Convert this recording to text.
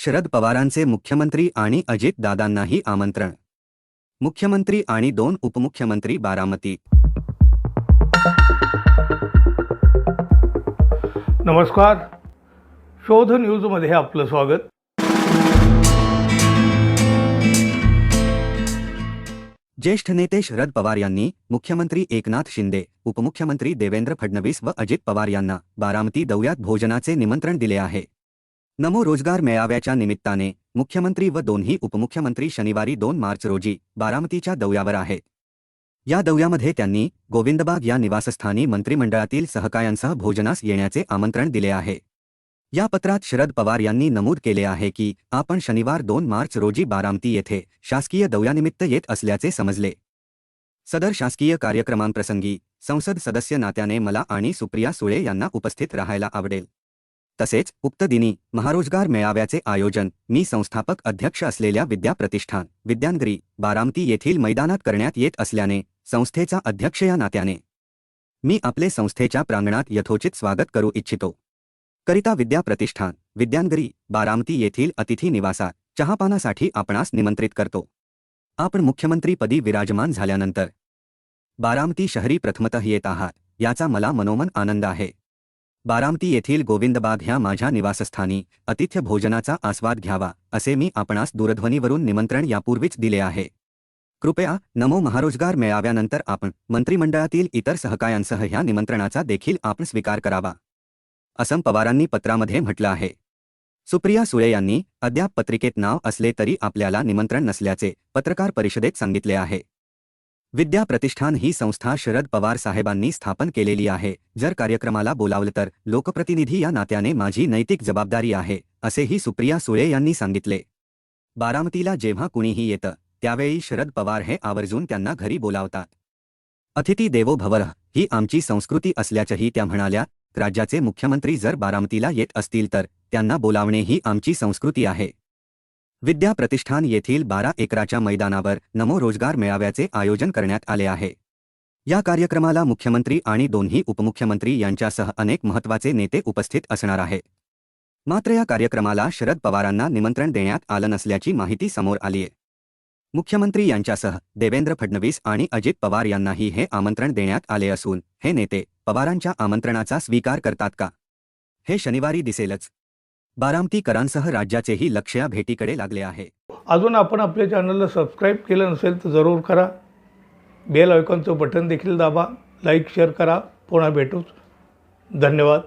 शरद पवारांचे मुख्यमंत्री आणि अजित दादांनाही आमंत्रण. मुख्यमंत्री आणि दोन उपमुख्यमंत्री बारामती. नमस्कार. शोध न्यूजमध्ये आपलं स्वागत. ज्येष्ठ नेते शरद पवार यांनी मुख्यमंत्री एकनाथ शिंदे उपमुख्यमंत्री देवेंद्र फडणवीस व अजित पवार यांना बारामती दौऱ्यात भोजनाचे निमंत्रण दिले आहे. नमो रोजगार मेळाव्याच्या निमित्ताने मुख्यमंत्री व दोन्ही उपमुख्यमंत्री शनिवारी दोन मार्च रोजी बारामतीच्या दौऱ्यावर आहेत. या दौऱ्यामध्ये त्यांनी गोविंदबाग या निवासस्थानी मंत्रिमंडळातील सहकायांसह भोजनास येण्याचे आमंत्रण दिले आहे. या पत्रात शरद पवार यांनी नमूद केले आहे की आपण शनिवार दोन मार्च रोजी बारामती येथे शासकीय दौऱ्यानिमित्त येत असल्याचे समजले. सदर शासकीय कार्यक्रमांप्रसंगी संसद सदस्य नात्याने मला आणि सुप्रिया सुळे यांना उपस्थित राहायला आवडेल. तसेच उक्त दिनी महारोजगार मेळाव्याचे आयोजन मी संस्थापक अध्यक्ष असलेल्या विद्या प्रतिष्ठान विद्यांगरी बारामती येथील मैदानात करण्यात येत असल्याने संस्थेचा अध्यक्ष या नात्याने मी आपले संस्थेच्या प्रांगणात यथोचित स्वागत करू इच्छितो. करिता विद्या प्रतिष्ठान विद्यांगरी बारामती येथील अतिथी निवासात चहापानासाठी आपणास निमंत्रित करतो. आपण मुख्यमंत्रीपदी विराजमान झाल्यानंतर बारामती शहरी प्रथमतः येत आहात याचा मला मनोमन आनंद आहे. बारामती येथील गोविंदबाग ह्या माझ्या निवासस्थानी अतिथ्य भोजनाचा आस्वाद घ्यावा असे मी आपणास दूरध्वनीवरून निमंत्रण यापूर्वीच दिले आहे. कृपया नमो महारोजगार मेळाव्यानंतर आपण मंत्रिमंडळातील इतर सहकायांसह ह्या निमंत्रणाचा देखील आपण स्वीकार करावा. असं पवारांनी पत्रामध्ये म्हटलं आहे. सुप्रिया सुळे यांनी अद्याप पत्रिकेत नाव असले तरी आपल्याला निमंत्रण नसल्याचे पत्रकार परिषदेत सांगितले आहे. विद्या प्रतिष्ठान ही संस्था शरद पवार साहेबांनी स्थापन केलेली आहे. जर कार्यक्रमाला बोलावलं तर लोकप्रतिनिधी या नात्याने माझी नैतिक जबाबदारी आहे असेही सुप्रिया सुळे यांनी सांगितले. बारामतीला जेव्हा कुणीही येतं त्यावेळी शरद पवार हे आवर्जून त्यांना घरी बोलावतात. अतिथी देवो भवर ही आमची संस्कृती असल्याचंही त्या म्हणाल्या राज्याचे मुख्यमंत्री जर बारामतीला येत असतील तर त्यांना बोलावणे ही आमची संस्कृती आहे. विद्या प्रतिष्ठान येथील बारा एकराच्या मैदानावर नमो रोजगार मेळाव्याचे आयोजन करण्यात आले आहे. या कार्यक्रमाला मुख्यमंत्री आणि दोन्ही उपमुख्यमंत्री यांच्यासह अनेक महत्त्वाचे नेते उपस्थित असणार आहे. मात्र या कार्यक्रमाला शरद पवारांना निमंत्रण देण्यात आलं नसल्याची माहिती समोर आलीय. मुख्यमंत्री यांच्यासह देवेंद्र फडणवीस आणि अजित पवार यांनाही हे आमंत्रण देण्यात आले असून हे नेते पवारांच्या आमंत्रणाचा स्वीकार करतात का? हे शनिवारी दिसेलच. बारामतीकरांसह राज्याचेही लक्ष या भेटीकडे लागले आहे. अजून आपण आपल्या चॅनलला सबस्क्राईब केलं नसेल तर जरूर करा. बेल आयकॉनचं बटन देखील दाबा. लाईक शेअर करा. पुन्हा भेटूच. धन्यवाद.